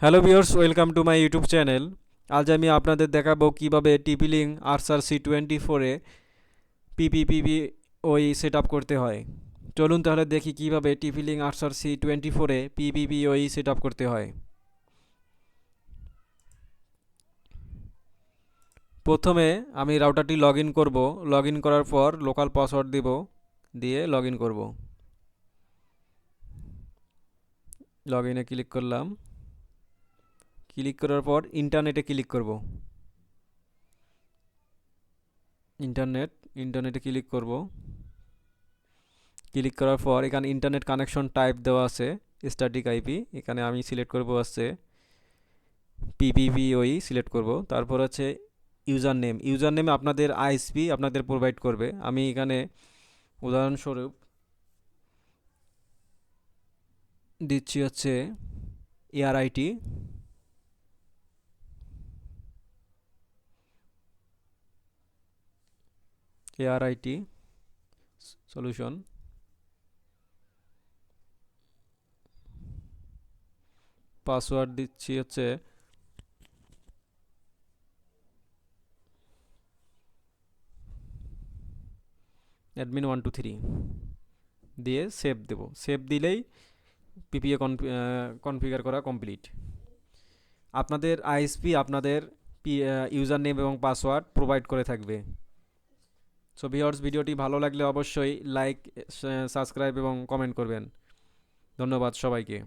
Hello viewers welcome to my YouTube channel আজ আমি আপনাদের দেখাবো কীভাবে TP link Archer C twenty ফোরে পিপিপিপি ওই সেট আপ করতে হয়। চলুন তাহলে দেখি কীভাবে TP link Archer C twenty ফোরে পিপিপি ওই সেট আপ করতে হয়। প্রথমে আমি রাউটারটি লগ ইন করব। লগ ইন করার পর লোকাল পাসওয়ার্ড দিব। দিয়ে লগ ইন করব। লগ ইনে ক্লিক করলাম। ক্লিক করার পর ইন্টারনেটে ক্লিক করব। ইন্টারনেট, ইন্টারনেটে ক্লিক করব। ক্লিক করার পর এখানে ইন্টারনেট কানেকশন টাইপ দেওয়া আছে স্ট্যাটিক আইপি এখানে আমি সিলেক্ট করব আছে পিপিপিওই সিলেক্ট করব। তারপর হচ্ছে ইউজার নেম ইউজার নেম আপনাদের আইএসপি আপনাদের প্রোভাইড করবে। আমি এখানে উদাহরণস্বরূপ দিচ্ছি হচ্ছে এআরআইটি এআরআইটি সলিউশন পাসওয়ার্ড দিচ্ছি হচ্ছে অ্যাডমিন ওয়ান টু থ্রি দিয়ে সেভ দেব। সেভ দিলেই পিপিএ কনফিগার করা কমপ্লিট আপনাদের আইএসপি আপনাদের ইউজার নেম এবং পাসওয়ার্ড প্রোভাইড করে থাকবে। সো ভিওর্স ভিডিওটি ভালো লাগলে অবশ্যই লাইক সাবস্ক্রাইব এবং কমেন্ট করবেন। ধন্যবাদ সবাইকে।